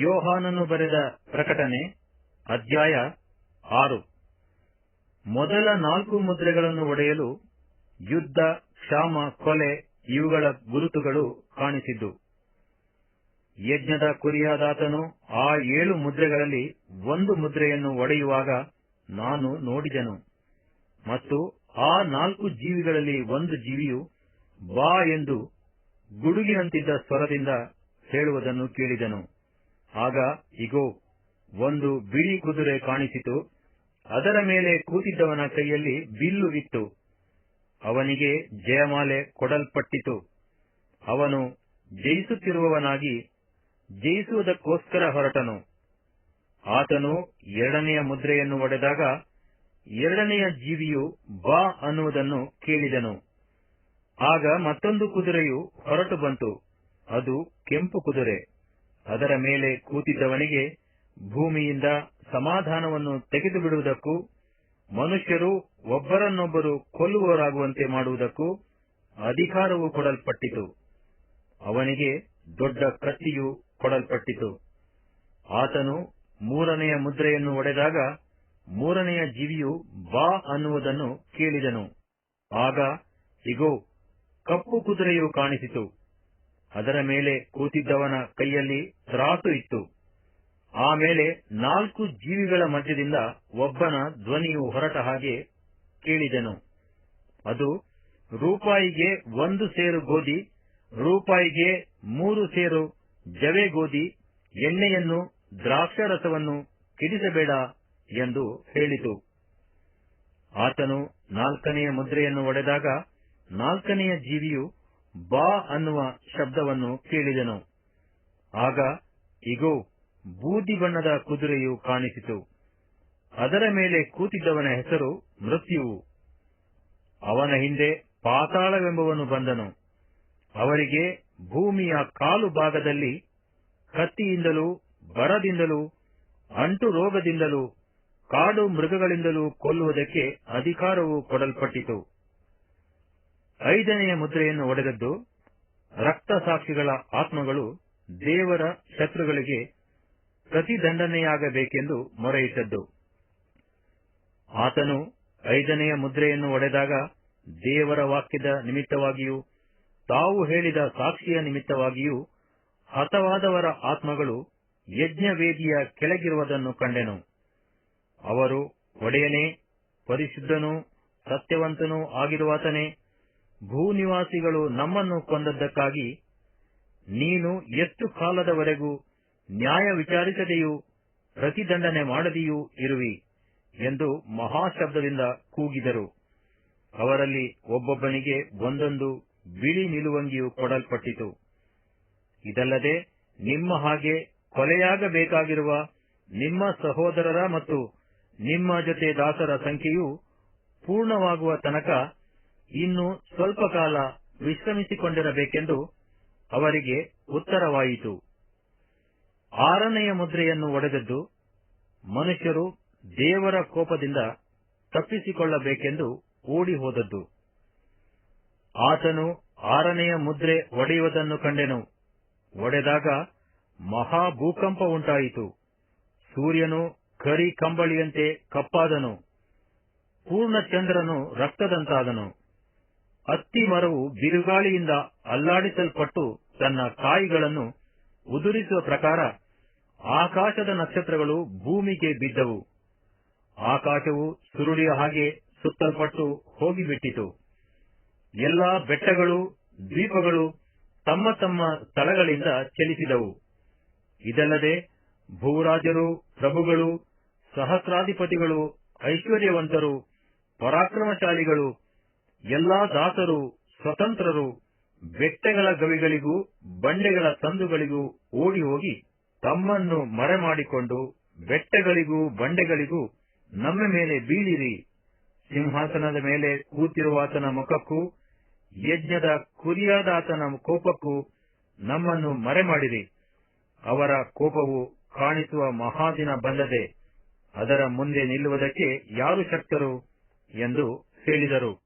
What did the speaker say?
ಯೋಹಾನನು ಬರೆದ ಪ್ರಕಟಣೆ ಅಧ್ಯಾಯ ಆರು. ಮೊದಲ ನಾಲ್ಕು ಮುದ್ರೆಗಳನ್ನು ಒಡೆಯಲು ಯುದ್ಧ, ಕ್ಷಾಮ, ಕೊಲೆ ಇವುಗಳ ಗುರುತುಗಳು ಕಾಣಿಸಿದ್ದು. ಯಜ್ಞದ ಕುರಿಯಾದಾತನು ಆ ಏಳು ಮುದ್ರೆಗಳಲ್ಲಿ ಒಂದು ಮುದ್ರೆಯನ್ನು ಒಡೆಯುವಾಗ ನಾನು ನೋಡಿದನು. ಮತ್ತು ಆ ನಾಲ್ಕು ಜೀವಿಗಳಲ್ಲಿ ಒಂದು ಜೀವಿಯು ಬಾ ಎಂದು ಗುಡುಗಿನಂತಿದ್ದ ಸ್ವರದಿಂದ ಹೇಳುವುದನ್ನು ಕೇಳಿದನು. ಆಗ ಇಗೋ, ಒಂದು ಬಿಳಿ ಕುದುರೆ ಕಾಣಿಸಿತು. ಅದರ ಮೇಲೆ ಕೂತಿದ್ದವನ ಕೈಯಲ್ಲಿ ಬಿಲ್ಲು ಇತ್ತು. ಅವನಿಗೆ ಜಯಮಾಲೆ ಕೊಡಲ್ಪಟ್ಟಿತು. ಅವನು ಜಯಿಸುತ್ತಿರುವವನಾಗಿ ಜಯಿಸುವುದಕ್ಕೋಸ್ಕರ ಹೊರಟನು. ಆತನು ಎರಡನೆಯ ಮುದ್ರೆಯನ್ನು ಒಡೆದಾಗ ಎರಡನೆಯ ಜೀವಿಯು ಬಾ ಅನ್ನುವುದನ್ನು ಕೇಳಿದನು. ಆಗ ಮತ್ತೊಂದು ಕುದುರೆಯು ಹೊರಟು ಬಂತು. ಅದು ಕೆಂಪು ಕುದುರೆ. ಅದರ ಮೇಲೆ ಕೂತಿದ್ದವನಿಗೆ ಭೂಮಿಯಿಂದ ಸಮಾಧಾನವನ್ನು ತೆಗೆದು ಬಿಡುವುದಕ್ಕೂ ಮನುಷ್ಯರು ಒಬ್ಬರನ್ನೊಬ್ಬರು ಕೊಲ್ಲುವವರಾಗುವಂತೆ ಮಾಡುವುದಕ್ಕೂ ಅಧಿಕಾರವು ಕೊಡಲ್ಪಟ್ಟಿತು. ಅವನಿಗೆ ದೊಡ್ಡ ಕತ್ತಿಯು ಕೊಡಲ್ಪಟ್ಟಿತು. ಆತನು ಮೂರನೆಯ ಮುದ್ರೆಯನ್ನು ಒಡೆದಾಗ ಮೂರನೆಯ ಜೀವಿಯು ಬಾ ಅನ್ನುವುದನ್ನು ಕೇಳಿದನು. ಆಗ, ಇಗೋ, ಕಪ್ಪು ಕುದುರೆಯು ಕಾಣಿಸಿತು. ಅದರ ಮೇಲೆ ಕೂತಿದ್ದವನ ಕೈಯಲ್ಲಿ ತ್ರಾಸು ಇತ್ತು. ಆಮೇಲೆ ನಾಲ್ಕು ಜೀವಿಗಳ ಮಧ್ಯದಿಂದ ಒಬ್ಬನ ಧ್ವನಿಯು ಹೊರಟ ಹಾಗೆ ಕೇಳಿದನು. ಅದು ರೂಪಾಯಿಗೆ ಒಂದು ಸೇರು ಗೋಧಿ, ರೂಪಾಯಿಗೆ ಮೂರು ಸೇರು ಜವೆ ಗೋಧಿ, ಎಣ್ಣೆಯನ್ನು ದ್ರಾಕ್ಷಾರಸವನ್ನು ಕಿಡಿಸಬೇಡ ಎಂದು ಹೇಳಿತು. ಆತನು ನಾಲ್ಕನೆಯ ಮುದ್ರೆಯನ್ನು ಒಡೆದಾಗ ನಾಲ್ಕನೆಯ ಜೀವಿಯು ಬಾ ಅನ್ನುವ ಶಬ್ದವನ್ನು ಕೇಳಿದನು. ಆಗ, ಇಗೋ, ಬೂದಿ ಬಣ್ಣದ ಕುದುರೆಯು ಕಾಣಿಸಿತು. ಅದರ ಮೇಲೆ ಕೂತಿದ್ದವನ ಹೆಸರು ಮೃತ್ಯುವು. ಅವನ ಹಿಂದೆ ಪಾತಾಳವೆಂಬವನು ಬಂದನು. ಅವರಿಗೆ ಭೂಮಿಯ ಕಾಲು ಭಾಗದಲ್ಲಿ, ಕತ್ತಿಯಿಂದಲೂ, ಬರದಿಂದಲೂ, ಅಂಟು ರೋಗದಿಂದಲೂ, ಕಾಡು ಮೃಗಗಳಿಂದಲೂ ಕೊಲ್ಲುವುದಕ್ಕೆ ಅಧಿಕಾರವು ಕೊಡಲ್ಪಟ್ಟಿತು. ಐದನೆಯ ಮುದ್ರೆಯನ್ನು ಒಡೆದದ್ದು ರಕ್ತ ಸಾಕ್ಷಿಗಳ ಆತ್ಮಗಳು ದೇವರ ಶತ್ರುಗಳಿಗೆ ಪ್ರತಿದಂಡನೆಯಾಗಬೇಕೆಂದು ಮೊರೆಯಿಟ್ಟದ್ದು. ಆತನು ಐದನೆಯ ಮುದ್ರೆಯನ್ನು ಒಡೆದಾಗ ದೇವರ ವಾಕ್ಯದ ನಿಮಿತ್ತವಾಗಿಯೂ, ತಾವು ಹೇಳಿದ ಸಾಕ್ಷಿಯ ನಿಮಿತ್ತವಾಗಿಯೂ ಹತವಾದವರ ಆತ್ಮಗಳು ಯಜ್ಞವೇದಿಯ ಕೆಳಗಿರುವುದನ್ನು ಕಂಡೆನು. ಅವರು ಒಡೆಯನೇ, ಪರಿಶುದ್ಧನೂ ಸತ್ಯವಂತನೂ ಆಗಿರುವಾತನೇ ಭೂನಿವಾಸಿಗಳು ನಮ್ಮನ್ನು ಕೊಂದದ್ದಕ್ಕಾಗಿ ನೀನು ಎಷ್ಟು ಕಾಲದವರೆಗೂ ನ್ಯಾಯ ವಿಚಾರಿಸದೆಯೂ ಪ್ರತಿದಂಡನೆ ಮಾಡದೆಯೂ ಇರುವಿ ಎಂದು ಮಹಾಶಬ್ದದಿಂದ ಕೂಗಿದರು. ಅವರಲ್ಲಿ ಒಬ್ಬೊಬ್ಬನಿಗೆ ಒಂದೊಂದು ಬಿಳಿ ನಿಲುವಂಗಿಯು ಕೊಡಲ್ಪಟ್ಟಿತು. ಇದಲ್ಲದೆ ನಿಮ್ಮ ಹಾಗೆ ಕೊಲೆಯಾಗಬೇಕಾಗಿರುವ ನಿಮ್ಮ ಸಹೋದರರ ಮತ್ತು ನಿಮ್ಮ ಜೊತೆ ದಾಸರ ಸಂಖ್ಯೆಯು ಪೂರ್ಣವಾಗುವ ತನಕ ಇನ್ನು ಸ್ವಲ್ಪ ಕಾಲ ವಿಶ್ರಮಿಸಿಕೊಂಡಿರಬೇಕೆಂದು ಅವರಿಗೆ ಉತ್ತರವಾಯಿತು. ಆರನೆಯ ಮುದ್ರೆಯನ್ನು ಒಡೆದದ್ದು ಮನುಷ್ಯರು ದೇವರ ಕೋಪದಿಂದ ತಪ್ಪಿಸಿಕೊಳ್ಳಬೇಕೆಂದು ಓಡಿ ಹೋದದ್ದು ಆತನು ಆರನೆಯ ಮುದ್ರೆ ಒಡೆಯುವುದನ್ನು ಕಂಡೆನು. ಒಡೆದಾಗ ಮಹಾ ಭೂಕಂಪ ಉಂಟಾಯಿತು. ಸೂರ್ಯನು ಕರಿ ಕಂಬಳಿಯಂತೆ ಕಪ್ಪಾದನು. ಪೂರ್ಣಚಂದ್ರನು ರಕ್ತದಂತಾದನು. ಅತ್ತಿ ಮರವು ಬಿರುಗಾಳಿಯಿಂದ ಅಲ್ಲಾಡಿಸಲ್ಪಟ್ಟು ತನ್ನ ಕಾಯಿಗಳನ್ನು ಉದುರಿಸುವ ಪ್ರಕಾರ ಆಕಾಶದ ನಕ್ಷತ್ರಗಳು ಭೂಮಿಗೆ ಬಿದ್ದವು. ಆಕಾಶವು ಸುರುಳಿಯ ಹಾಗೆ ಸುತ್ತಲ್ಪಟ್ಟು ಹೋಗಿಬಿಟ್ಟಿತು. ಎಲ್ಲಾ ಬೆಟ್ಟಗಳು, ದ್ವೀಪಗಳು ತಮ್ಮ ತಮ್ಮ ಸ್ಥಳಗಳಿಂದ ಚಲಿಸಿದವು. ಇದಲ್ಲದೆ ಭೂರಾಜರು, ಪ್ರಭುಗಳು, ಸಹಸ್ರಾಧಿಪತಿಗಳು, ಐಶ್ವರ್ಯವಂತರು, ಪರಾಕ್ರಮಶಾಲಿಗಳು ಎಲ್ಲಾ ದಾಸರು, ಸ್ವತಂತ್ರರು, ಬೆಟ್ಟಗಳ ಗವಿಗಳಿಗೂ, ಬಂಡೆಗಳ ತಂದುಗಳಿಗೂ ಓಡಿ ಹೋಗಿ ತಮ್ಮನ್ನು ಮರೆಮಾಡಿಕೊಂಡು ಬೆಟ್ಟಗಳಿಗೂ, ಬಂಡೆಗಳಿಗೂ ನಮ್ಮ ಮೇಲೆ ಬೀಳಿರಿ. ಸಿಂಹಾಸನದ ಮೇಲೆ ಕೂತಿರುವಾತನ ಮುಖಕ್ಕೂ, ಯಜ್ಞದ ಕುರಿಯಾದಾತನ ಕೋಪಕ್ಕೂ ನಮ್ಮನ್ನು ಮರೆಮಾಡಿರಿ. ಅವರ ಕೋಪವು ಕಾಣಿಸುವ ಮಹಾದಿನ ಬಂದದೆ ಅದರ ಮುಂದೆ ನಿಲ್ಲುವುದಕ್ಕೆ ಯಾರು ಶಕ್ತರು ಎಂದು ಹೇಳಿದರು.